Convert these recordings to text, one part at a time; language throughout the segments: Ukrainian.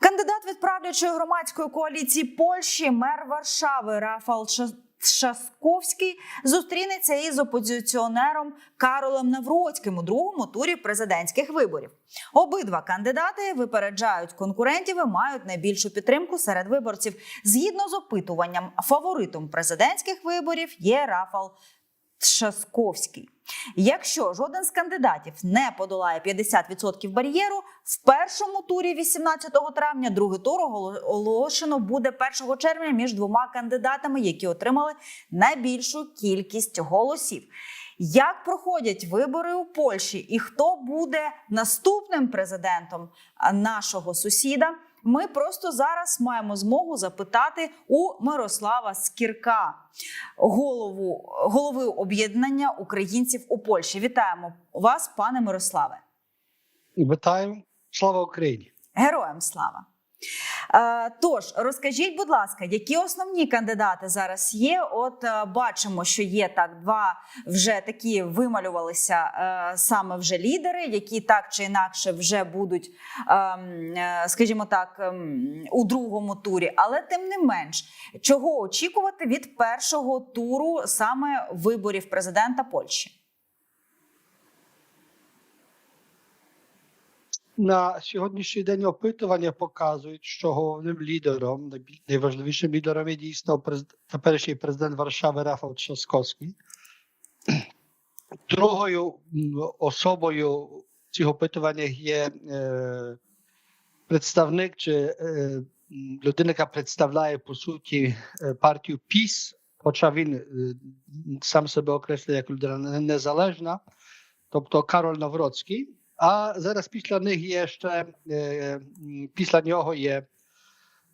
Кандидат від правлячої громадської коаліції Польщі, мер Варшави Рафал Трzaskowski зустрінеться із опозиціонером Каролем Навроцьким у другому турі президентських виборів. Обидва кандидати випереджають конкурентів і мають найбільшу підтримку серед виборців. Згідно з опитуванням, фаворитом президентських виборів є Рафал Трzaskowski. Якщо жоден з кандидатів не подолає 50% бар'єру, в першому турі 18 травня другий тур оголошено буде 1 червня між двома кандидатами, які отримали найбільшу кількість голосів. Як проходять вибори у Польщі і хто буде наступним президентом нашого сусіда? Ми просто зараз маємо змогу запитати у Мирослава Скірка, голову голови об'єднання українців у Польщі. Вітаємо вас, пане Мирославе. Вітаю, слава Україні! Героям слава. Е, тож розкажіть, будь ласка, які основні кандидати зараз є? От е, бачимо, що є так два вже такі вималювалися е, саме вже лідери, які так чи інакше вже будуть, ем, скажімо так, ем, у другому турі. Але тим не менш, чого очікувати від першого туру саме виборів президента Польщі? На сьогоднішній день опитування показують, що головним лідером, найважливішим лідером є дійсно теперішній президент Варшави Рафал Трzaskowski. Другою особою цих опитуваннях є е, представник чи е, людина, яка представляє по суті е, партію ПІС, хоча він е, сам себе окреслює як людина незалежна, тобто Кароль Навроцький. А зараз після них є ще е, м, після нього є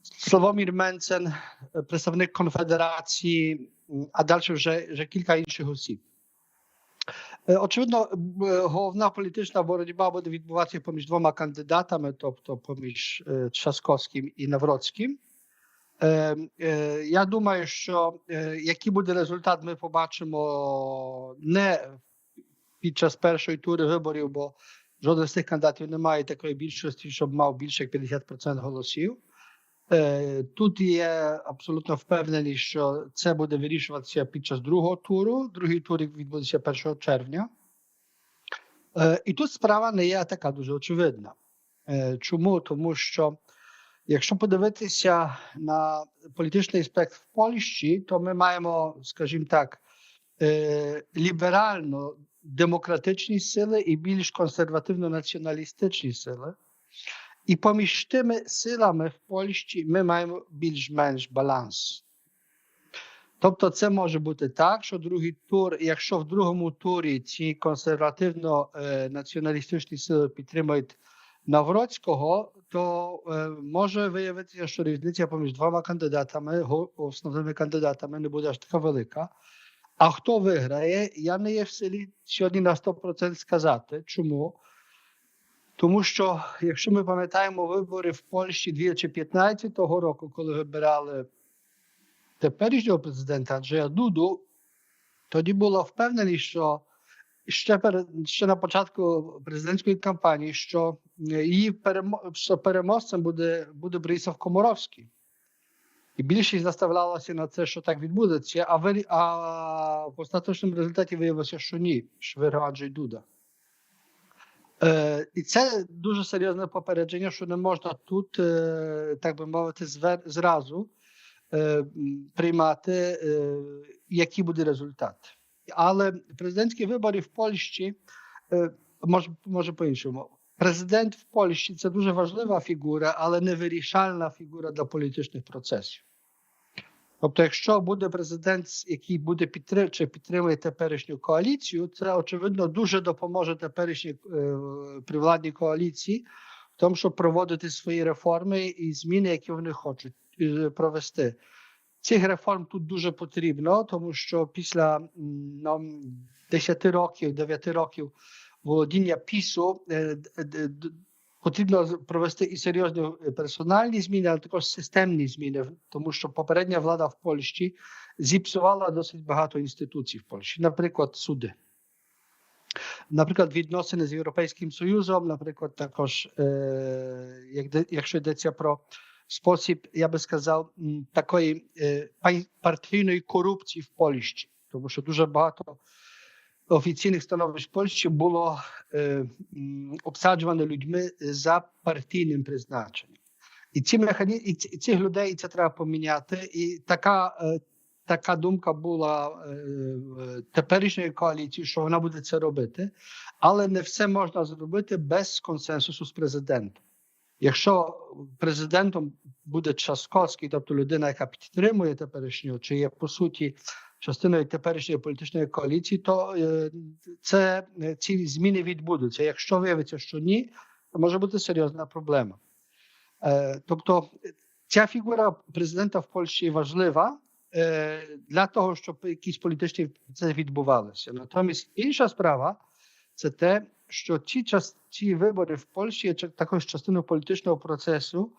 Славомір Менцен, е, представник конфедерації, м, а далі вже, вже кілька інших осіб. Е, Очевидно, м, е, головна політична боротьба буде відбуватися поміж двома кандидатами, тобто поміж е, Трzaskowskim і Навроцьким. Е, е, Я думаю, що е, який буде результат, ми побачимо не під час першої тури виборів, бо жоден з цих кандидатів не має такої більшості, щоб мав більше як 50% голосів. Е, Тут є абсолютно впевнений, що це буде вирішуватися під час другого туру. Другий тур відбудеться 1 червня. Е, І тут справа не є така дуже очевидна. Е, Чому? Тому що якщо подивитися на політичний спектр в Польщі, то ми маємо, скажімо так, ліберально демократичні сили і більш консервативно-націоналістичні сили. І поміж тими силами в Польщі ми маємо більш-менш баланс. Тобто, це може бути так, що другий тур, якщо в другому турі ці консервативно-націоналістичні сили підтримують Навроцького, то е, може виявитися, що різниця поміж двома кандидатами, основними кандидатами, не буде аж така велика. А хто виграє, я не є в силі сьогодні на 100% сказати. Чому? Тому що, якщо ми пам'ятаємо вибори в Польщі 2015 року, коли вибирали теперішнього президента Анджея Дуду, тоді було впевнений, що ще, перед, ще на початку президентської кампанії, що її перемо, що переможцем буде, буде Борисов Комаровський. І більшість наставлялася на це, що так відбудеться, а, вирі- а в остаточному результаті виявилося, що ні, що виграв Анджей Дуда. Е, і це дуже серйозне попередження, що не можна тут, е, так би мовити, звер, зразу е, м, приймати, е, який буде результат. Але президентські вибори в Польщі е, може, може по-іншому. Президент в Польщі це дуже важлива фігура, але не вирішальна фігура для політичних процесів. Тобто, якщо буде президент, який буде підтрим, чи підтримує теперішню коаліцію, це очевидно дуже допоможе теперішній е, привладній коаліції в тому, щоб проводити свої реформи і зміни, які вони хочуть е, провести. Цих реформ тут дуже потрібно, тому що після ну, 10 років, 9 років володіння пісу е, д- потрібно провести і серйозні е, персональні зміни, але також системні зміни, тому що попередня влада в Польщі зіпсувала досить багато інституцій в Польщі, наприклад, суди. наприклад, відносини з Європейським Союзом, наприклад, також, е, якщо йдеться про спосіб, я би сказав, такої е, партійної корупції в Польщі, тому що дуже багато Польщі було е, м, обсаджувано людьми за партійним призначенням. І ці механізми, і цих людей і це треба поміняти. І така, е, така думка була е, теперішньої коаліції, що вона буде це робити, але не все можна зробити без консенсусу з президентом. Якщо президентом буде Часковський, тобто людина, яка підтримує теперішнього, чи є по суті частиною теперішньої політичної коаліції, то е, це е, ці зміни відбудуться. Якщо виявиться, що ні, то може бути серйозна проблема. Е, Тобто ця фігура президента в Польщі важлива для того, щоб якісь політичні процеси відбувалися. Натомість інша справа це те, що ці час ці вибори в Польщі є також частиною політичного процесу,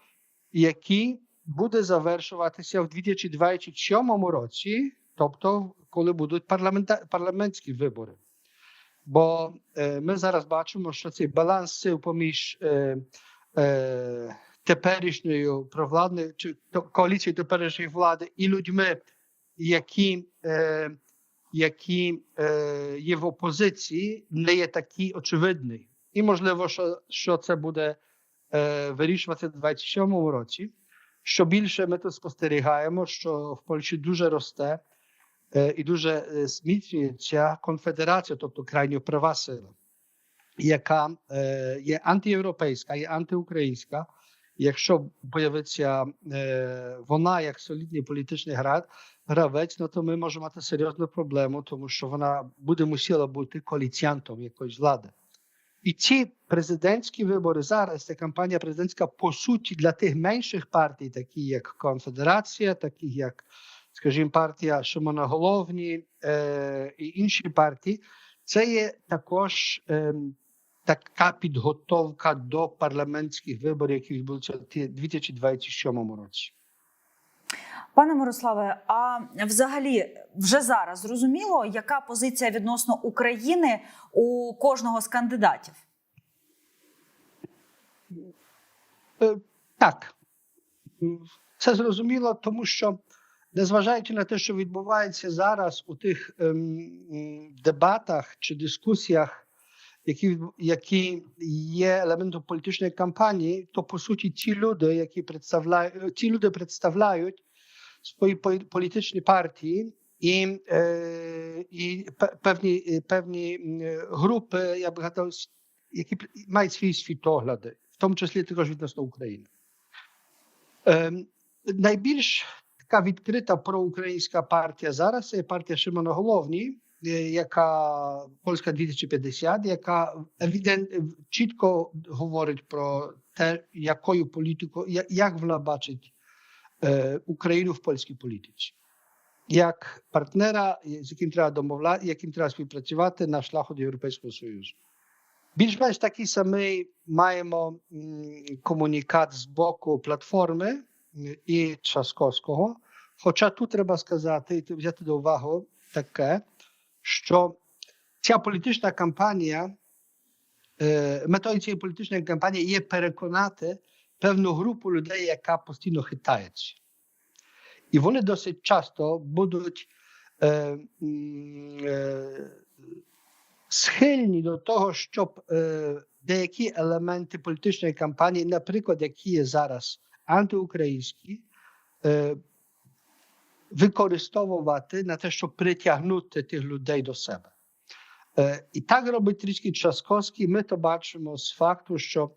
який буде завершуватися в 2027 році, тобто коли будуть парламентські вибори. Бо е, ми зараз бачимо, що цей баланс сил поміж е, е, теперішньою провладною чи коаліцією теперішньої влади і людьми, які, е, які е, є в опозиції, не є такий очевидний. І можливо, що, що це буде е, вирішуватися в 27-му році. Що більше ми тут спостерігаємо, що в Польщі дуже росте е, і дуже е, зміцнюється конфедерація, тобто крайньо права сила, яка е, є антиєвропейська, є антиукраїнська. Якщо появиться е, вона як солідний політичний гра, гравець, ну то ми можемо мати серйозну проблему, тому що вона буде мусила бути коаліціантом якоїсь влади. І ці президентські вибори зараз, ця кампанія президентська, по суті, для тих менших партій, такі як Конфедерація, такі як, скажімо, партія Шимона Головні е, і інші партії, це є також е, така підготовка до парламентських виборів, які відбудуться в 2027 році. Пане Мирославе, а взагалі вже зараз зрозуміло, яка позиція відносно України у кожного з кандидатів? Е, Так, це зрозуміло, тому що незважаючи на те, що відбувається зараз у тих ем, дебатах чи дискусіях, які, які є елементом політичної кампанії, то по суті ті люди, які представляють, ті люди представляють пе- певні, е, певні м, е, групи, я б гадав, с- які мають свої світогляди, в тому числі також відносно України. Найбільш така відкрита проукраїнська партія зараз це партія Шимона Головні, яка Польська 2050, яка евідент чітко говорить про те, якою політикою, як вона бачить Україну в польській політиці, як партнера, з яким треба домовляти, яким треба співпрацювати на шляху до Європейського Союзу. Більш-менш такий самий маємо комунікат з боку платформи і Часковського. Хоча тут треба сказати і взяти до уваги таке, що ця політична кампанія, метою цієї політичної кампанії є переконати певну групу людей, яка постійно хитається. І вони досить часто будуть е, е, схильні до того, щоб е, деякі елементи політичної кампанії, наприклад, які є зараз антиукраїнські, е, використовувати на те, щоб притягнути тих людей до себе. Е, і так робить трішки Часковський. Ми то бачимо з факту, що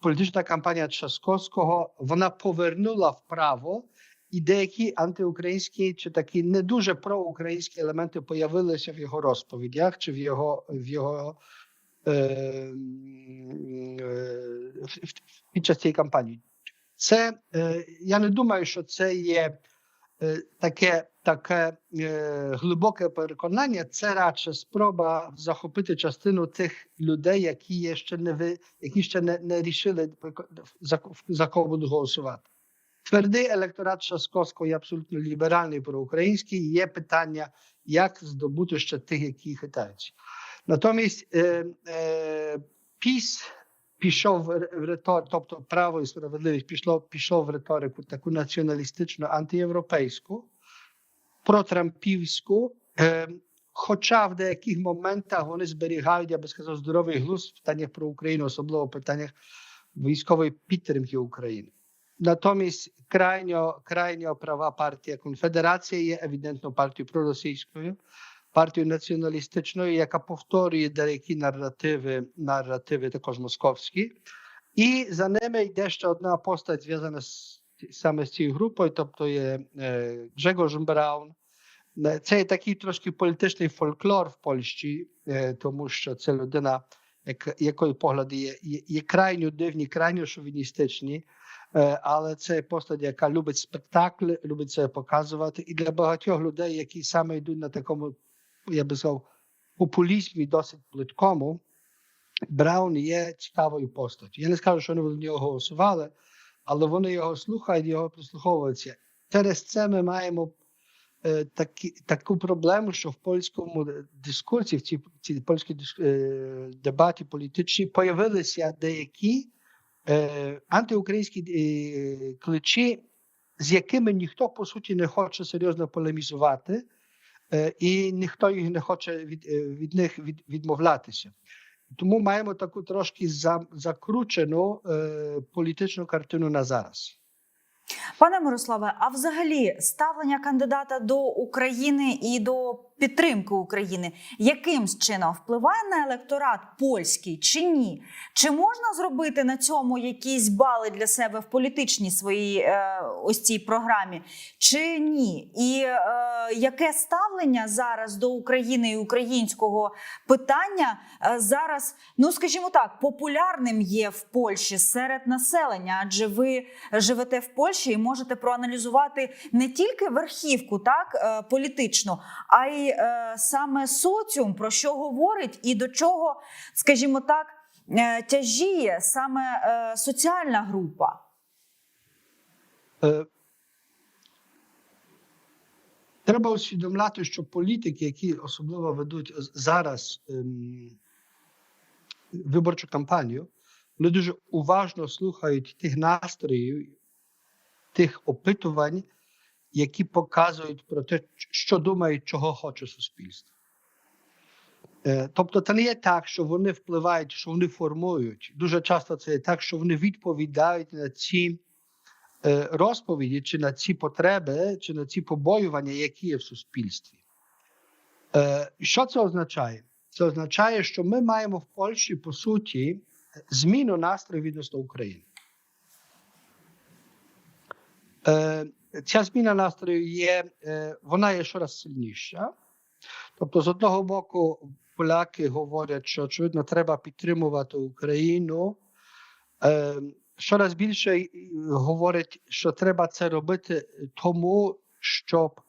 політична кампанія Часковського вона повернула вправо, і деякі антиукраїнські чи такі не дуже проукраїнські елементи появилися в його розповідях чи в його в його е, е, під час цієї кампанії. Це е, я не думаю, що це є е, таке, таке е, глибоке переконання. Це радше спроба захопити частину тих людей, які є ще не ви, які ще не, не рішили за, за кого будуть голосувати. Твердий електорат Шасковського є абсолютно ліберальний проукраїнський. Є питання, як здобути ще тих, які хитаються. Натомість е, е, піс пішов в р- в риторику, тобто право і справедливість пішло, пішов в риторику таку націоналістичну, антиєвропейську, протрампівську. Е, хоча в деяких моментах вони зберігають, я би сказав, здоровий глузд в питаннях про Україну, особливо в питаннях військової підтримки України. Натомість крайньо, крайньо права партія Конфедерація є евідентно партією проросійською, партією націоналістичною, яка повторює деякі наративи, наративи також московські. І за ними йде ще одна постать зв'язана з, саме з цією групою, тобто є Гжегорz Браун. Е, Це такий трошки політичний фольклор в Польщі, е, тому що це людина, як, якої погляди є, є, є крайньо дивні, крайньо шовіністичні. Е, але це постать, яка любить спектакль, любить це показувати. І для багатьох людей, які саме йдуть на такому, я би сказав, популізмі досить плиткому, Браун є цікавою постаттю. Я не скажу, що вони в нього голосували, але вони його слухають, його прислуховуються. Через це ми маємо е, такі, таку проблему, що в польському дискурсі, в цій, цій польській е, дебаті політичній, появилися деякі е, антиукраїнські е, кличі, з якими ніхто по суті не хоче серйозно полемізувати, е, і ніхто їх не хоче від, е, від них від, відмовлятися. Тому маємо таку трошки за, закручену е, політичну картину на зараз. Пане Мирославе, а взагалі ставлення кандидата до України і до підтримки України яким чином впливає на електорат польський чи ні? Чи можна зробити на цьому якісь бали для себе в політичній своїй е, ось цій програмі, чи ні? І е, яке ставлення зараз до України і українського питання е, зараз, ну скажімо так, популярним є в Польщі серед населення? Адже ви живете в Польщі і можете проаналізувати не тільки верхівку, так е, політичну, а й е, саме соціум, про що говорить і до чого, скажімо так, е, тяжіє саме е, соціальна група. Е, Треба усвідомляти, що політики, які особливо ведуть зараз ем, виборчу кампанію, вони дуже уважно слухають тих настроїв, тих опитувань, які показують про те, що думають, чого хоче суспільство. Е, Тобто, це не є так, що вони впливають, що вони формують. Дуже часто це є так, що вони відповідають на ці е, розповіді, чи на ці потреби, чи на ці побоювання, які є в суспільстві. Е, Що це означає? Це означає, що ми маємо в Польщі, по суті, зміну настрою відносно України. Ця зміна настрою є, вона є щораз сильніша. Тобто, з одного боку, поляки говорять, що очевидно треба підтримувати Україну. Щораз більше говорять, що треба це робити тому, щоб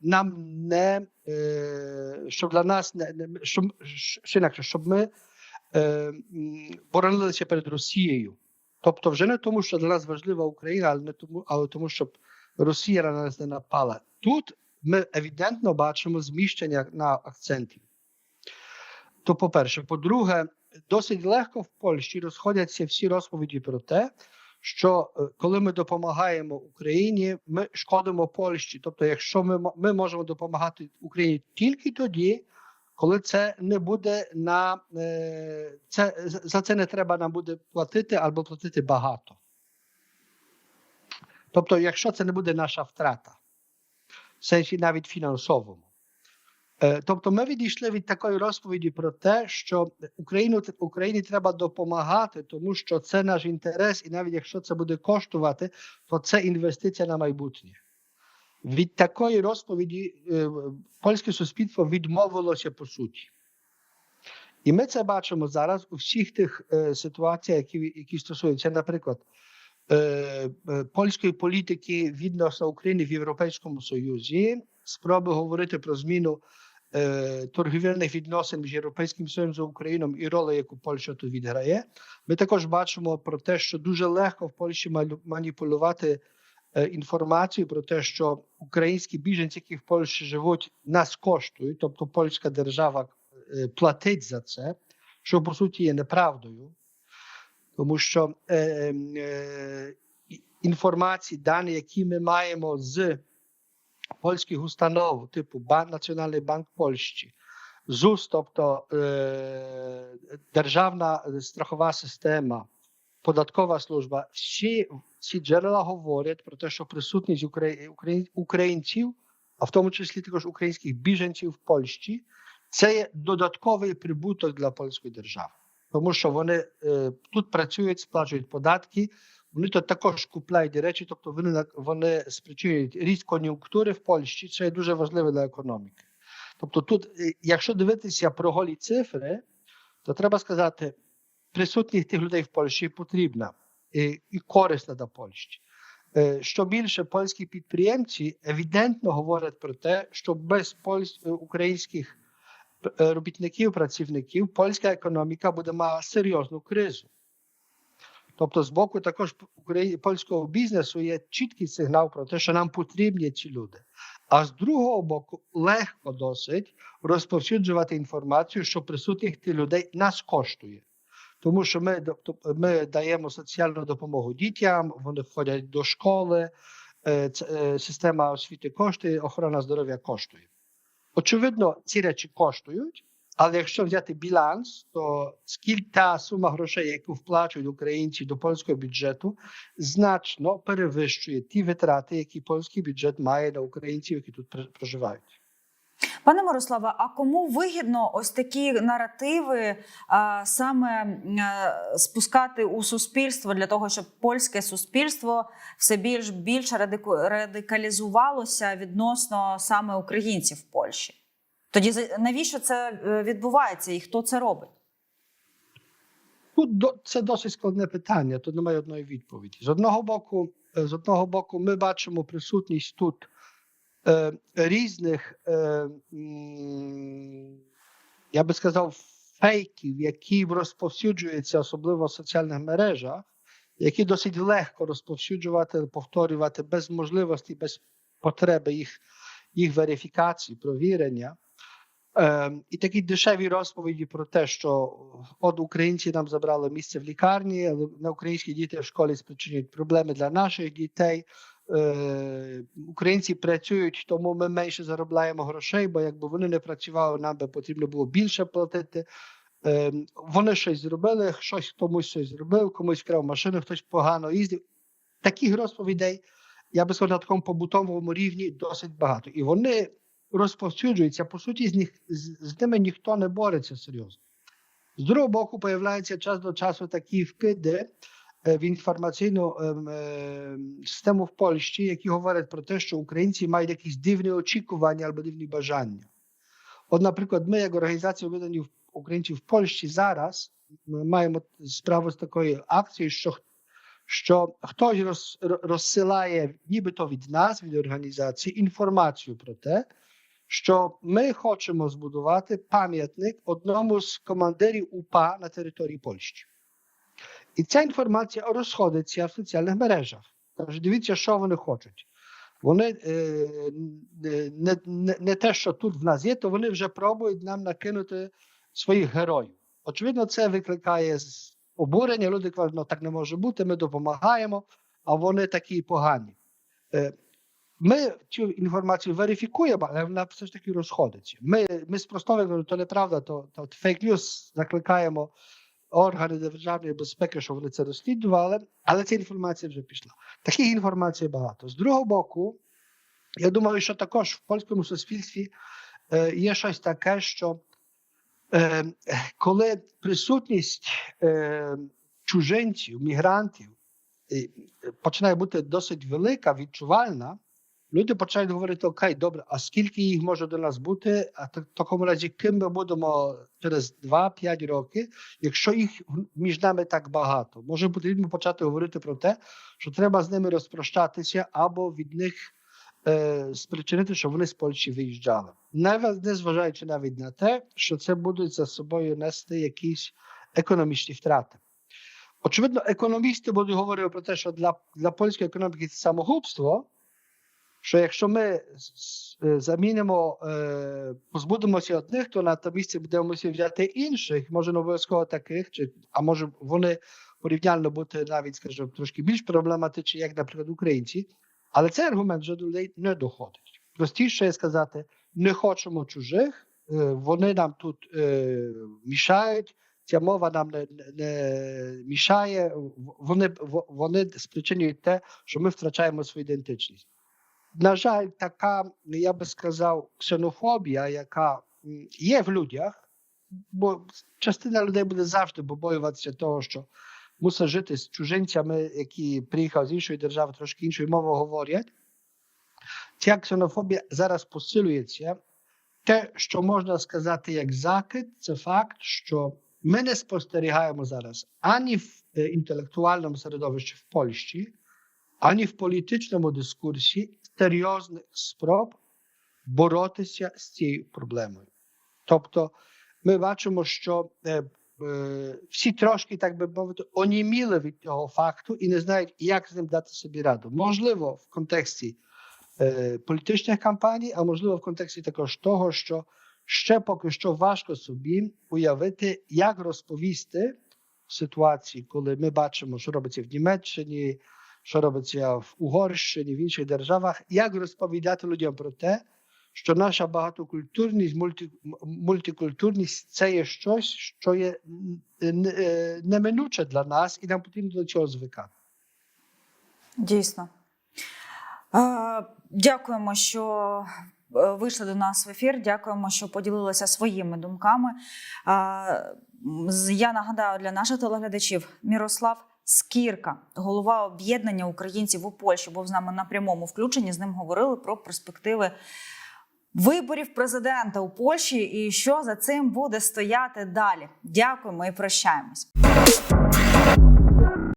нам не щоб для нас не, щоб, інакше, щоб ми боронилися перед Росією. Тобто, вже не тому, що для нас важлива Україна, але не тому, але тому, щоб Росія на нас не напала. Тут ми евідентно бачимо зміщення на акценті. То, по-перше, по-друге, досить легко в Польщі розходяться всі розповіді про те, що е, коли ми допомагаємо Україні, ми шкодимо Польщі. Тобто, якщо ми, ми можемо допомагати Україні тільки тоді, коли це не буде на е, це за це не треба нам буде платити або платити багато. Тобто, якщо це не буде наша втрата, в сенсі навіть фінансовому. Е, Тобто ми відійшли від такої розповіді про те, що Україну Україні треба допомагати, тому що це наш інтерес, і навіть якщо це буде коштувати, то це інвестиція на майбутнє. Від такої розповіді е, польське суспільство відмовилося по суті. І ми це бачимо зараз у всіх тих е, ситуаціях, які, які стосуються, наприклад, польської політики відносно України в Європейському Союзі, спроби говорити про зміну е, торгівельних відносин між Європейським Союзом Україною і роль, яку Польща тут відграє. Ми також бачимо про те, що дуже легко в Польщі маніпулювати е, інформацію про те, що українські біженці, які в Польщі живуть, нас коштують, тобто польська держава е, платить за це, що по суті є неправдою, тому що е, е, інформації, дані, які ми маємо з польських установ, типу Бан, Національний банк Польщі, ЗУС, тобто е, Державна страхова система, податкова служба, всі ці джерела говорять про те, що присутність украї- украї- українців, а в тому числі також українських біженців в Польщі, це є додатковий прибуток для польської держави, тому що вони е, тут працюють, сплачують податки. Вони то також купляють речі, тобто вони вони спричинюють ріст кон'юнктури в Польщі. Це є дуже важливо для економіки. Тобто, тут, е, якщо дивитися про голі цифри, то треба сказати, присутність тих людей в Польщі потрібна і, і корисна для Польщі. Е, Що більше польські підприємці евідентно говорять про те, що без польсь... українських робітників, працівників, польська економіка буде мати серйозну кризу. Тобто, з боку також польського бізнесу є чіткий сигнал про те, що нам потрібні ці люди. А з другого боку, легко досить розповсюджувати інформацію, що присутніх тих людей нас коштує. Тому що ми, ми даємо соціальну допомогу дітям, вони ходять до школи, е, е, система освіти коштує, охорона здоров'я коштує. Очевидно, ці речі коштують, але якщо взяти біланс, то скільки та сума грошей, яку вплачують українці до польського бюджету, значно перевищує ті витрати, які польський бюджет має на українців, які тут пр- проживають. Пане Мирославе, а кому вигідно ось такі наративи а, саме м, е, спускати у суспільство для того, щоб польське суспільство все більш більш радику- радикалізувалося відносно саме українців в Польщі? Тоді навіщо це е, відбувається і хто це робить? Тут це досить складне питання, тут немає одної відповіді. З одного боку, е, з одного боку, ми бачимо присутність тут е, різних, е, я би сказав, фейків, які розповсюджуються, особливо в соціальних мережах, які досить легко розповсюджувати, повторювати без можливості, без потреби їх, їх верифікації, провірення. Е, і такі дешеві розповіді про те, що от українці нам забрали місце в лікарні, на українські діти в школі спричинюють проблеми для наших дітей. Е, українці працюють, тому ми менше заробляємо грошей, бо якби вони не працювали, нам би потрібно було більше платити. Е, вони щось зробили, щось комусь щось зробив, комусь вкрав машину, хтось погано їздив. Таких розповідей, я би сказав, на такому побутовому рівні досить багато. І вони розповсюджуються, по суті, з них з, з ними ніхто не бореться серйозно. З другого боку, появляються час до часу такі вкиди в інформаційну ем, е, систему в Польщі, які говорять про те, що українці мають якісь дивні очікування або дивні бажання. От, наприклад, ми, як організація об'єднаних українців в Польщі, зараз маємо справу з такою акцією, що що хтось роз, розсилає, нібито від нас, від організації, інформацію про те, що ми хочемо збудувати пам'ятник одному з командирів УПА на території Польщі. І ця інформація розходиться в соціальних мережах. Каже, дивіться, що вони хочуть. Вони не, не, не те, що тут в нас є, то вони вже пробують нам накинути своїх героїв. Очевидно, це викликає обурення. Люди кажуть, ну так не може бути, ми допомагаємо, а вони такі погані. Ми цю інформацію верифікуємо, але вона все ж таки розходиться. Ми, ми спростовуємо, то неправда, то, то фейк ньюс закликаємо органи державної безпеки, щоб вони це розслідували, але ця інформація вже пішла. Таких інформацій багато. З другого боку, я думаю, що також в польському суспільстві е, є щось таке, що е, коли присутність е, чужинців, мігрантів починає бути досить велика, відчувальна, люди починають говорити: Окей, добре, а скільки їх може до нас бути? А в такому разі, ким ми будемо через 2-5 років, якщо їх між нами так багато, може потрібно почати говорити про те, що треба з ними розпрощатися або від них е, спричинити, щоб вони з Польщі виїжджали, не зважаючи навіть на те, що це будуть за собою нести якісь економічні втрати. Очевидно, економісти будуть говорити про те, що для, для польської економіки це самогубство, що якщо ми е, замінимо, е, позбудемося одних, то на те місце будемо взяти інших, може не обов'язково таких, чи, а може вони порівняльно бути навіть, скажімо, трошки більш проблематичні, як, наприклад, українці. Але цей аргумент вже до людей не доходить. Простіше сказати, не хочемо чужих, е, вони нам тут мішають, ця мова нам не, не, мішає, вони, вони спричинюють те, що ми втрачаємо свою ідентичність. На жаль, така, я би сказав, ксенофобія, яка м, є в людях, бо частина людей буде завжди побоюватися того, що мусить жити з чужинцями, які приїхали з іншої держави, трошки іншою мовою говорять. Ця ксенофобія зараз посилюється. Те, що можна сказати як закид, це факт, що ми не спостерігаємо зараз ані в е, інтелектуальному середовищі в Польщі, ані в політичному дискурсі серйозних спроб боротися з цією проблемою. Тобто, ми бачимо, що е, е, всі трошки, так би мовити, оніміли від цього факту і не знають, як з ним дати собі раду. Можливо, в контексті е, політичних кампаній, а можливо, в контексті також того, що ще поки що важко собі уявити, як розповісти ситуації, коли ми бачимо, що робиться в Німеччині, що робиться в Угорщині, в інших державах, як розповідати людям про те, що наша багатокультурність, мульти, мультикультурність це є щось, що є е, неминуче для нас, і нам потрібно до цього звикати. Дійсно. Дякуємо, що е, вийшли до нас в ефір. Дякуємо, що поділилися своїми думками. Я нагадаю для наших телеглядачів Мірослав Скірка, голова об'єднання українців у Польщі, був з нами на прямому включенні. З ним говорили про перспективи виборів президента у Польщі і що за цим буде стояти далі. Дякуємо і прощаємось.